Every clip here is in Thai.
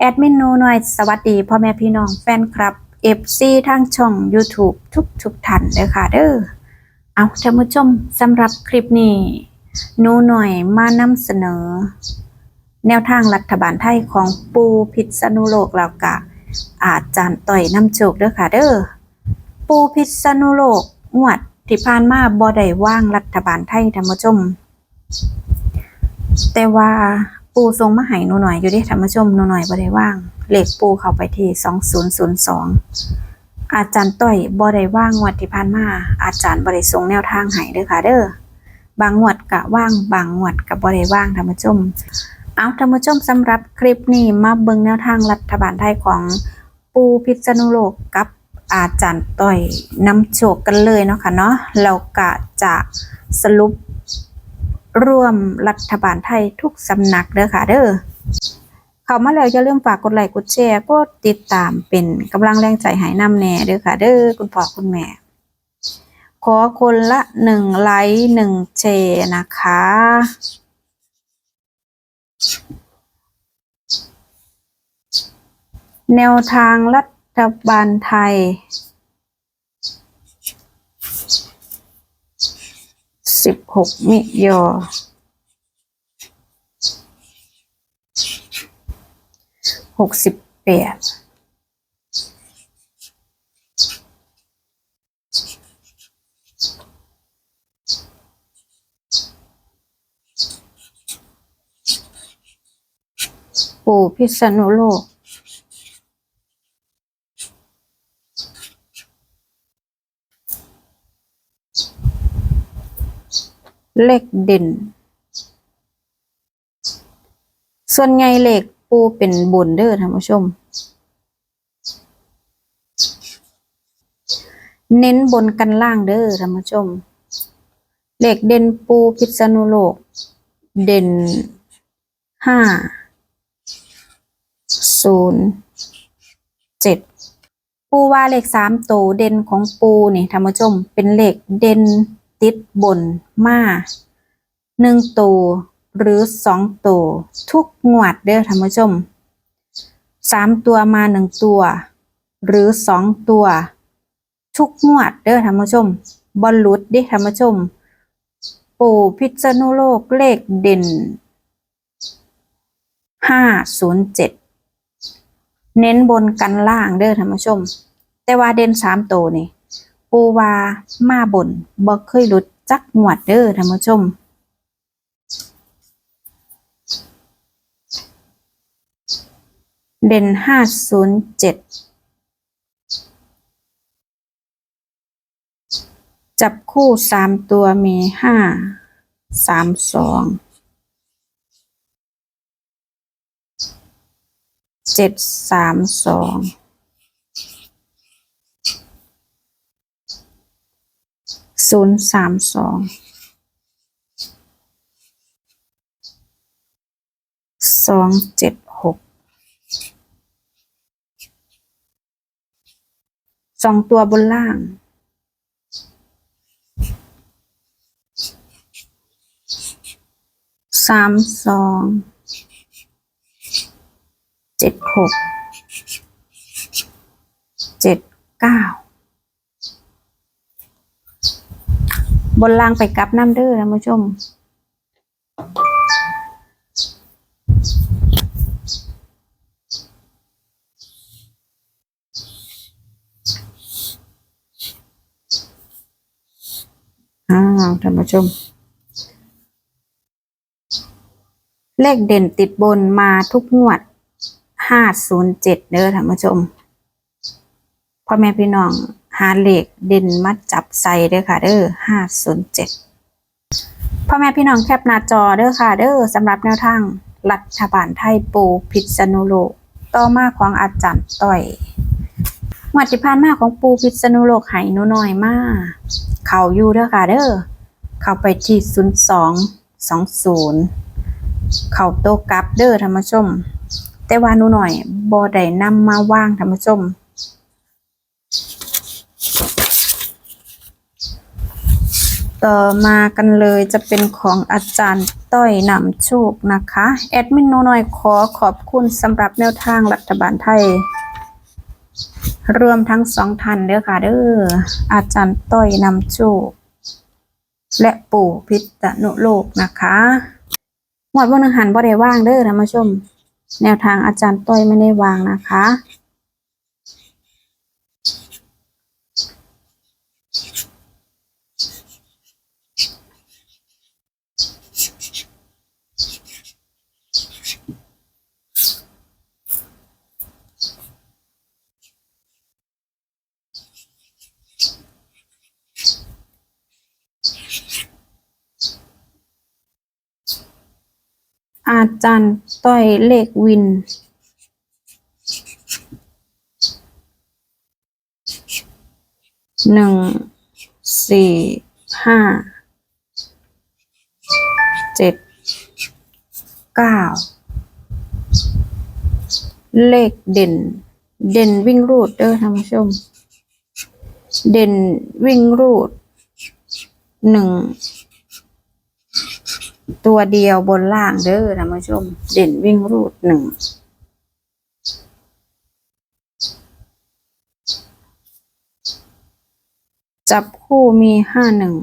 แอดมินโนหน่อยสวัสดีพ่อแม่พี่น้องแฟนคลับ FC ทางช่อง YouTube ทุกทุกท่านเลยค่ะเด้อเอาท่านผู้ชมสำหรับคลิปนี้หนูหน่อยมานำเสนอ แนวทางรัฐบาลไทยของปูพิษณุโลกแล้วกะ อาจารย์ต่อยน้ำโจกเด้อค่ะเด้อปูพิษณุโลกงวดที่ผ่านมาบ่ได้ว่างรัฐบาลไทยท่านผู้ชม แต่ว่า ปูทรงมาให้หนูหน่อยอยู่เดิท่านผู้ชมหนูหน่อยบ่ได้ว่างเลขปูเข้าไปที่2002อาจารย์ต้อยบ่ได้ว่างงวดที่ผ่านมาอาจารย์บ่ได้ส่งแนวทางให้เด้อค่ะเด้อบางงวดกะว่างบางงวดกะบ่ได้ว่างท่านผู้ชมเอาท่านผู้ชมสำหรับคลิปนี้มาเบิ่งแนวทางรัฐบาลไทยของปูพิษณุโลกกับอาจารย์ต้อยนำโชคกันเลยเนาะค่ะเนาะแล้วก็จะสรุป ร่วมรัฐบาลไทยทุกสำนักเด้อค่ะ เด้อเข้ามาแล้วอย่าลืมฝากกดไลค์กดแชร์กดติดตามเป็นกำลังแรงใจให้นำแน่เด้อค่ะ เด้อคุณพ่อคุณแม่ขอคนละหนึ่งไลค์หนึ่งแชร์นะคะ แนวทางรัฐบาลไทย สิบหกมิยอ หกสิบแปดปู่พิษณุโลก เลขเด่น ส่วนใหญ่เลขปูเป็นบนเด้อท่านผู้ชม เน้นบนกันล่างเด้อท่านผู้ชม เลขเด่นปูพิษณุโลก เด่นห้าศูนย์เจ็ดปูว่าเลขสามตัวเด่นของปูนี่ท่านผู้ชม เป็นเลขเด่น ติดบนมาหนึ่งตัวหรือสองตัวทุกงวดเด้อท่านผู้ชมสามตัวมาหนึ่งตัว หรือสองตัว ทุกงวดเด้อท่านผู้ชมบอลลุดเด้อท่านผู้ชม ปู่พิษณุโลกเลขเด่นห้าศูนย์เจ็ดเน้นบนกันล่างเด้อท่านผู้ชม แต่ว่าเด่นสามตัวนี่ ปูวามาบนบ่เคยหลุดจักหวดเด้อท่านผู้ชม เด่นห้าศูนย์เจ็ดจับคู่สามตัวมีห้าสามสองเจ็ดสามสอง ศูนย์สามสองสองเจ็ดหกสองตัวบนล่างสามสองเจ็ดหกเจ็ดเก้า บนล่างไปกลับน้ำเด้อท่านผู้ชม อ้าวท่านผู้ชม เลขเด่นติดบนมาทุกงวดห้าศูนย์เจ็ดเด้อท่านผู้ชมพ่อแม่พี่น้อง หาเลขเด่นมาจับใส่เด้อค่ะ เด้อห้าศูนย์เจ็ดพ่อแม่พี่น้องแคปหน้าจอเด้อค่ะ เด้อสำหรับแนวทาง รัฐบาลไทยปูพิษณุโลก ต่อมาของอาจารย์ต่อยงวดที่ผ่านมาของปูพิษณุโลกไหหนูน้อยมากเขาอยู่เด้อค่ะ เด้อเข้าไปที่ศูนย์สองสองศูนย์เข้าโตกับเด้อท่านผู้ชม แต่ว่านูหน่อยบ่ได้นำมาว่างท่านผู้ชม ต่อมากันเลยจะเป็นของอาจารย์ต้อยนำโชคนะคะ แอดมินโนน้อยขอขอบคุณสำหรับแนวทางรัฐบาลไทย รวมทั้งสองท่านเด้อค่ะเด้ออาจารย์ต้อยนำโชค และปู่พิษณุโลกนะคะหมวดวันหนึ่งหันบ่ได้ว่างเด้อท่านผู้ชม แนวทางอาจารย์ต้อยไม่ได้วางนะคะ อาจารย์ต้อยเลขวิน หนึ่ง สี่ ห้า เจ็ด เก้า เลขเด่น เด่นวิ่งรูดเด้อท่านผู้ชม เด่นวิ่งรูด หนึ่ง ตัวเดียวบนล่างเด้อท่านผู้ชม เด่นวิ่งรูดหนึ่งจับคู่มีห้าหนึ่ง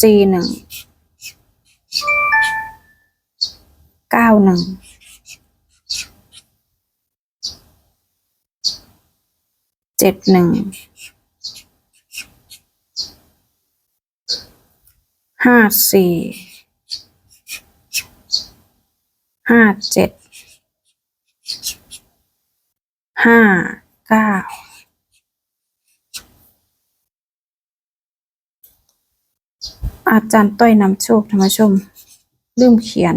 สี่หนึ่งเก้าหนึ่งเจ็ดหนึ่ง ห้าสี่ห้าเจ็ดห้าเก้าอาจารย์ต้อยนำโชคธรรมชม ลืมเขียน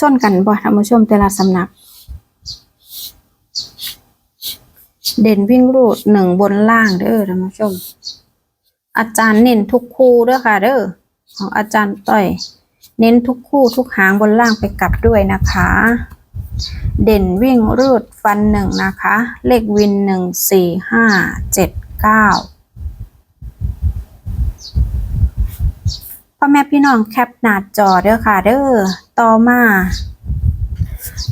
ชนกันบ่ท่านผู้ชมแต่ละสำนัก เด่นวิ่งรูดหนึ่งบนล่างเด้อท่านผู้ชม อาจารย์เน้นทุกคู่เด้อค่ะเด้อของอาจารย์ต้อย เน้นทุกคู่ทุกหางบนล่างไปกลับด้วยนะคะ เด่นวิ่งรูดฟันหนึ่งนะคะ เลขวินหนึ่งสี่ห้าเจ็ดเก้าพ่อแม่พี่น้องแคปหน้าจอเด้อค่ะเด้อ ต่อมา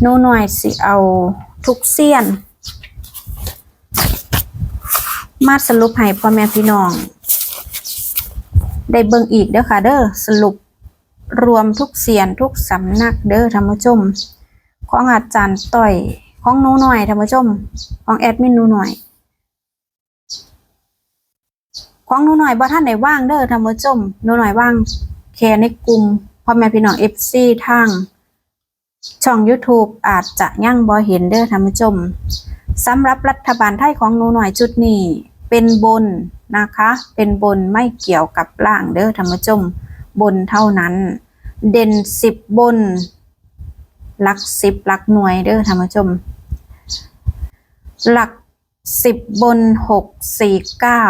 หนูหน่อยสิเอาทุกเสี้ยน มาสรุปให้พ่อแม่พี่น้อง ได้เบิ่งอีกเด้อค่ะ เด้อสรุปรวมทุกเสียนทุกสำนักเด้อท่านผู้ชม ของอาจารย์ต้อยของหนูหน่อยท่านผู้ชม ของแอดมินหนูหน่อย ของหนูหน่อยบ่ท่านไหนว่างเด้อท่านผู้ชมหนูหน่อยว่างแค่ในกลุ่ม พ่อแม่พี่น้อง FC ทางช่อง YouTube อาจจะยังบ่เห็นเด้อท่านผู้ชมสำหรับรัฐบาลไทยของหนูหน่อยจุดนี้ เป็นบนนะคะ เป็นบนไม่เกี่ยวกับล่างเด้อท่านผู้ชม บนเท่านั้น เด่นสิบบนหลักสิบหลักหน่วยเด้อท่านผู้ชม หลักสิบบนหกสี่เก้า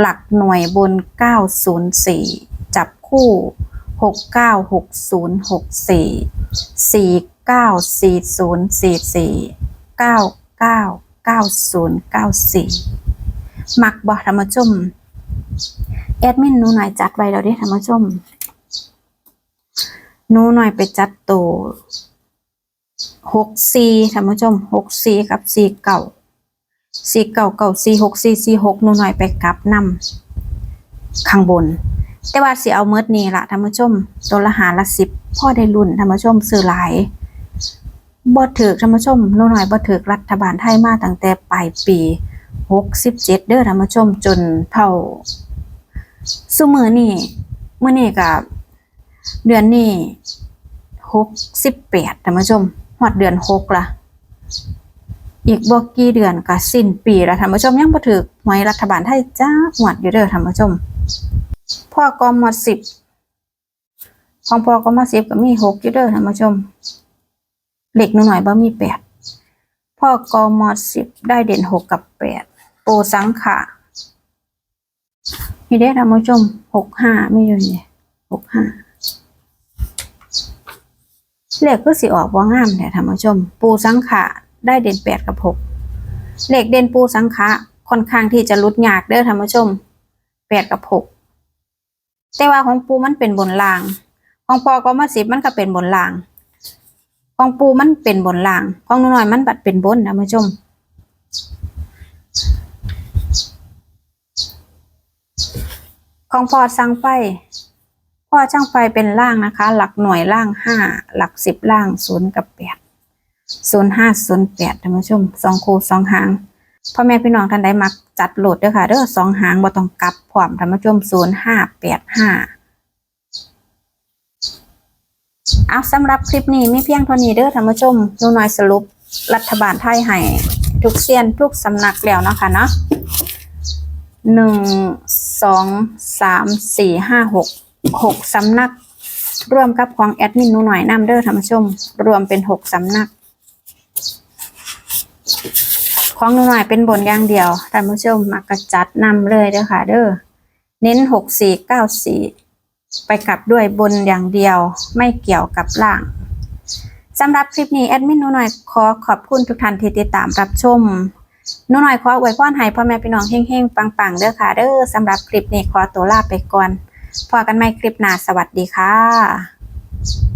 หลักหน่วยบนเก้าศูนย์สี่จับคู่ หกเก้าหกศูนย์หกสี่สี่เก้าสี่ศูนย์สี่สี่เก้าเก้าเก้าศูนย์เก้าสี่มักบ่ท่านผู้ชมแอดมินหนูหน่อยจัดไว้แล้วเด้ท่านผู้ชมหนูหน่อยไปจัดโตหกสี่ท่านผู้ชมหกสี่กับสี่เก่าสี่เก่าเก่าสี่หกสี่สี่หกหนูหน่อยไปกลับนำข้างบน แต่ว่าสิเอาเมิดนี่ละท่านผู้ชม ตัวละหาละสิบพ่อได้รุ่นท่านผู้ชมซื้อหลายบ่ถือท่านผู้ชมนูหน่อยบ่ถือรัฐบาลไทยมาตั้งแต่ปลายปีหกสิบเจ็ดเด้อท่านผู้ชมจนเท่าซุมือนี่มื้อนี้กับเดือนนี้หกสิบแปดท่านผู้ชมฮอดเดือนหกละอีกบ่กี่เดือนก็สิ้นปีล้วท่านผู้ชมยังบ่ถึกหวยรัฐบาลไทยจ้าหวดอยู่เด้อท่านผู้ชม พ่อกมดสิบของพ่อกมดสิบก็มีหกอยู่เด้อท่านผู้ชมเล็กหนูหน่อยบ่มีแปดพ่อกมดสิบได้เด่นหกกับแปดปูสังขะมีได้ท่านผู้ชมหกห้าไม่อยู่เนี่ยหกห้าเลขก็สิออกว่างามแต่ท่านผู้ชม ปูสังขะได้เด่นแปดกับหกเลขเด่นปูสังขะค่อนข้างที่จะลุดยากเด้อท่านผู้ชมแปดกับหก แต่ว่าของปูมันเป็นบนล่าง ของปอก็มาสิบมันก็เป็นบนล่าง ของปูมันเป็นบนล่าง ของนูน้อยมันบัดเป็นบนนะผู้ชมของพอสั่งไปพ่อช่างไฟเป็นล่างนะคะ หลักหน่วยล่างห้าหลักสิบล่างศูนย์กับแปดศูนย์ห้าศูนย์แปดท่านผู้ชมสองคูสองหาง พ่อแม่พี่น้องท่านใดมักจัดโหลดด้อค่ะเด้อสองหางบ่ต้องกลับพร้อมท่านผู้ชมศูนย์ห้าแปดห้าเอาสำหรับคลิปนี้มีเพียงเท่านี้เด้อท่านผู้ชมนูน้อยสรุปรัฐบาลไทยให้ทุกเซียนทุกสำนักแล้วเนาะคะเนาะหนึ่งสองสามสี่ห้าหกหกสำนักรวมกับของแอดมินนูหน่อยนำเด้อท่านผู้ชม รวมเป็นหกสำนัก ของหนูหน่อยเป็นบนอย่างเดียวท่านผู้ชมมากระจัดนำเลยเด้อค่ะ เด้อเน้นหกสี่เก้าสี่ไปกลับด้วยบนอย่างเดียวไม่เกี่ยวกับล่างสำหรับคลิปนี้แอดมินนูหน่อยขอขอบคุณทุกท่านที่ติดตามรับชมนูหน่อยขออวยพรให้พ่อแม่พี่น้องเฮงๆปังๆเด้อค่ะ เด้อสำหรับคลิปนี้ขอตัวลาไปก่อนพอกันใหม่คลิปหน้าสวัสดีค่ะ